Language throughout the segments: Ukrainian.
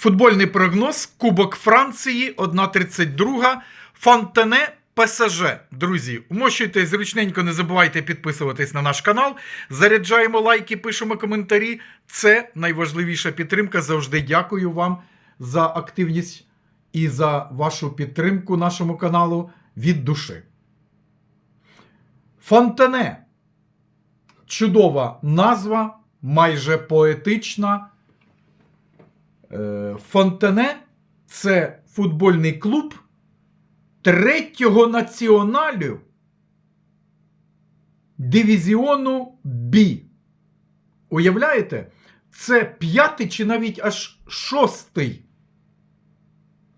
Футбольний прогноз Кубок Франції 1.32. Фонтене ПСЖ. Друзі, вмощуйтесь зручненько, не забувайте підписуватись на наш канал. Заряджаємо лайки, пишемо коментарі. Це найважливіша підтримка. Завжди дякую вам за активність і за вашу підтримку нашому каналу від душі. Фонтене. Чудова назва, майже поетична. Фонтене це футбольний клуб третього націоналю дивізіону Бі. Уявляєте? Це п'ятий чи навіть аж шостий.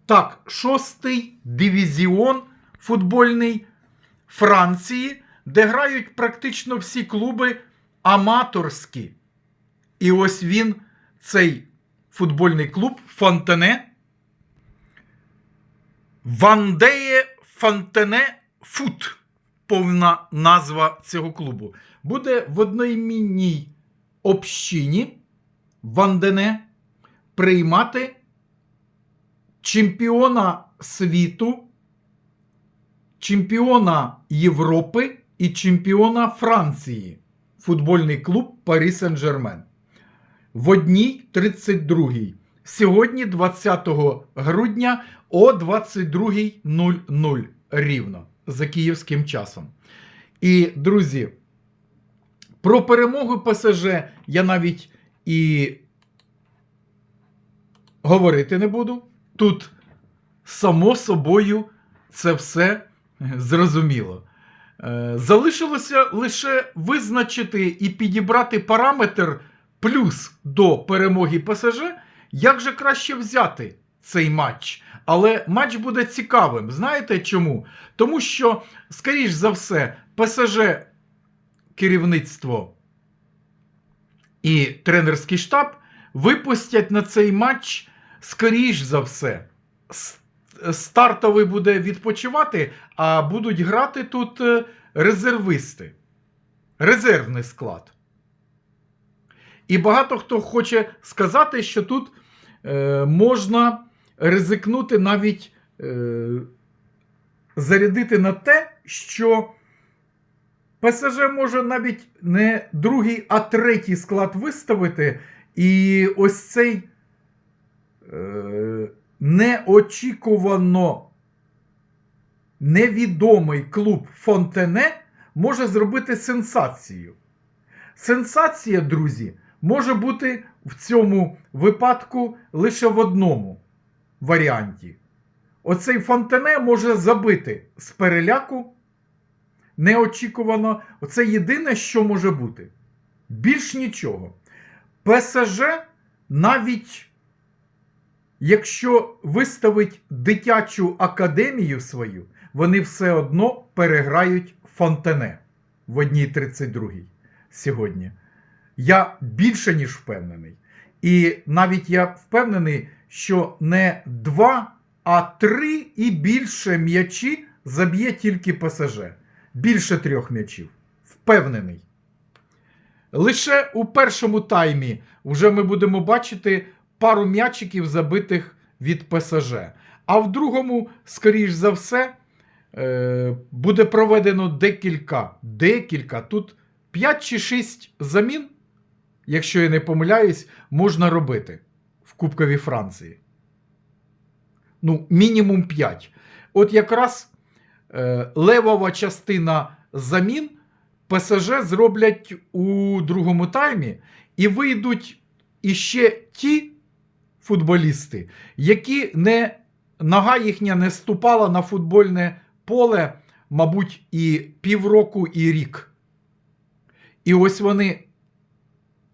Так, шостий дивізіон футбольний Франції, де грають практично всі клуби аматорські. І ось він, цей футбольний клуб Фонтене. Вандеє Фонтене Фут. Повна назва цього клубу. Буде в одноіменній общині Вандене приймати чемпіона світу, чемпіона Європи і чемпіона Франції. Футбольний клуб Парі Сен-Жермен в одній 32-й. Сьогодні, 20 грудня о 22.00 рівно за київським часом. І, друзі, про перемогу ПСЖ я навіть і говорити не буду. Тут, само собою, це все зрозуміло. Е, Залишилося лише визначити і підібрати параметр плюс до перемоги ПСЖ, як же краще взяти цей матч. Але матч буде цікавим. Знаєте чому? Тому що, скоріш за все, ПСЖ керівництво і тренерський штаб випустять на цей матч, скоріш за все, стартовий буде відпочивати, а будуть грати тут е, резервисти. Резервний склад. І багато хто хоче сказати, що тут е, можна ризикнути навіть е, зарядити на те, що ПСЖ може навіть не другий, а третій склад виставити. І ось цей е, неочікувано невідомий клуб Фонтене може зробити сенсацію. Сенсація, друзі, може бути в цьому випадку лише в одному варіанті. Оцей Фонтене може забити з переляку неочікувано. Оце єдине, що може бути. Більш нічого. ПСЖ навіть якщо виставить дитячу академію свою, вони все одно переграють Фонтене в 1.32 сьогодні. Я більше ніж впевнений. І навіть я впевнений, що не два, а три і більше м'ячі заб'є тільки ПСЖ. Більше трьох м'ячів. Впевнений. Лише у першому таймі вже ми будемо бачити пару м'ячиків забитих від ПСЖ. А в другому, скоріш за все, е, буде проведено декілька, декілька, тут 5 чи 6 замін, якщо я не помиляюсь, можна робити в Кубковій Франції. Ну, мінімум 5. От якраз е, левова частина замін ПСЖ зроблять у другому таймі і вийдуть іще ті футболісти, які не нога їхня не ступала на футбольне поле, мабуть, і півроку, і рік. І ось вони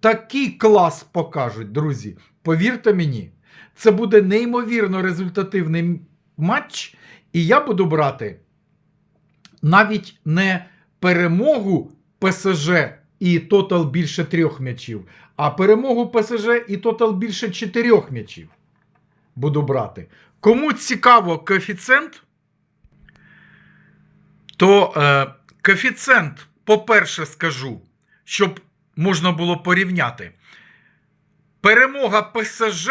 такий клас покажуть, друзі. Повірте мені, це буде неймовірно результативний матч, і я буду брати навіть не перемогу ПСЖ і тотал більше трьох м'ячів, а перемогу ПСЖ і тотал більше чотирьох м'ячів. Буду брати. Кому цікаво коефіцієнт, то е, коефіцієнт, по-перше, скажу, щоб можна було порівняти. Перемога ПСЖ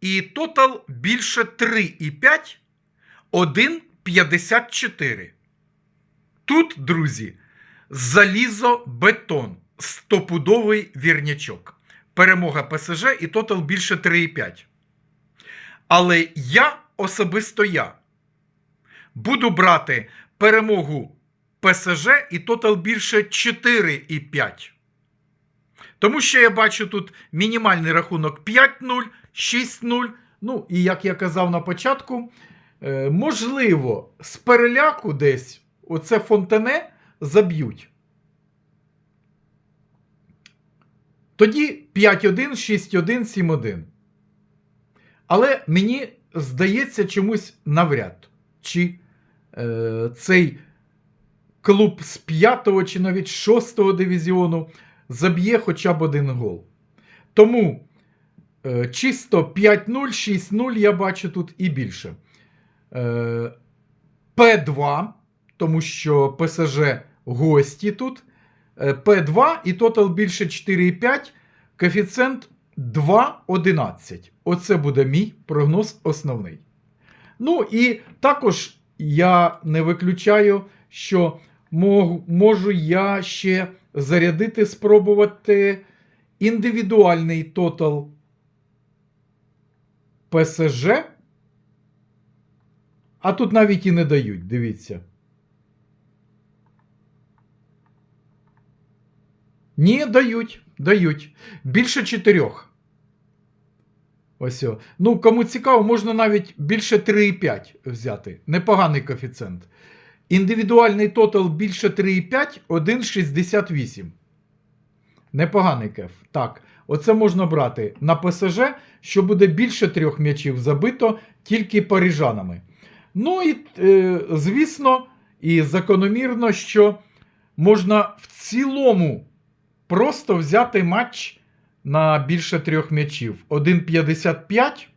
і тотал більше 3,5, 1,54. Тут, друзі, залізобетон, стопудовий вірнячок. Перемога ПСЖ і тотал більше 3,5. Але я особисто я буду брати перемогу ПСЖ і тотал більше 4,5. Тому що я бачу тут мінімальний рахунок 5-0, 6-0. Ну, і як я казав на початку, е, можливо, з переляку десь оце фонтене заб'ють. Тоді 5-1, 6-1, 7-1. Але мені здається чомусь навряд, чи е, цей клуб з 5 чи навіть 6 дивізіону заб'є хоча б один гол. Тому е, чисто 5-0, 6-0 я бачу тут і більше. Е, П2, тому що ПСЖ гості тут. Е, П2 і тотал більше 4,5, коефіцієнт 2,11. Оце буде мій прогноз основний. Ну і також я не виключаю, що можу я ще зарядити, спробувати індивідуальний тотал ПСЖ. А тут навіть і не дають, дивіться. Ні, дають, дають. Більше чотирьох. Ось. о. Ну, кому цікаво, можна навіть більше 3,5 взяти. Непоганий коефіцієнт. Індивідуальний тотал більше 3,5, 1,68. Непоганий кеф. Так, оце можна брати на ПСЖ, що буде більше трьох м'ячів забито тільки парижанами. Ну і, е, звісно, і закономірно, що можна в цілому просто взяти матч на більше трьох м'ячів. 1,55.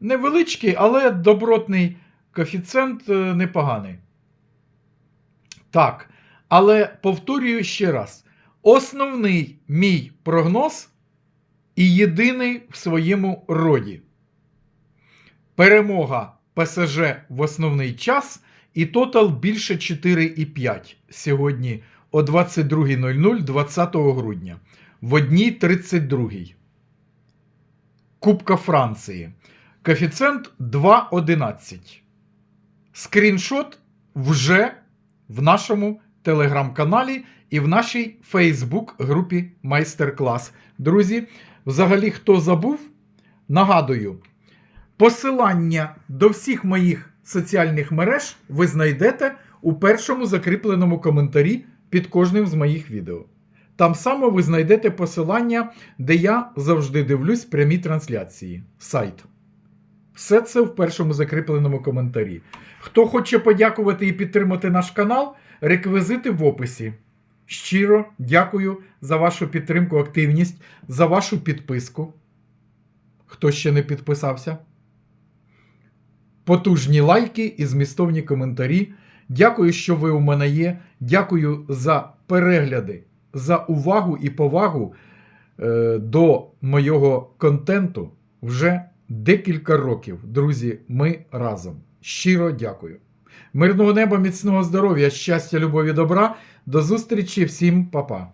Невеличкий, але добротний коефіцієнт е, непоганий. Так. Але повторюю ще раз: основний мій прогноз і єдиний в своєму роді. Перемога ПСЖ в основний час і тотал більше 4,5 сьогодні о 22.00 20 грудня в одній 32. Кубка Франції. Коефіцієнт 2,11. Скріншот вже в нашому телеграм-каналі і в нашій Фейсбук-групі Майстер-клас. Друзі, взагалі, хто забув, нагадую, посилання до всіх моїх соціальних мереж ви знайдете у першому закріпленому коментарі під кожним з моїх відео. Там саме ви знайдете посилання, де я завжди дивлюсь прямі трансляції. Сайт. Все це в першому закріпленому коментарі. Хто хоче подякувати і підтримати наш канал, реквізити в описі. Щиро дякую за вашу підтримку, активність, за вашу підписку. Хто ще не підписався? Потужні лайки і змістовні коментарі. Дякую, що ви у мене є. Дякую за перегляди, за увагу і повагу е, до моєго контенту вже декілька років. Друзі, ми разом. Щиро дякую. Мирного неба, міцного здоров'я, щастя, любові, добра. До зустрічі всім, па-па.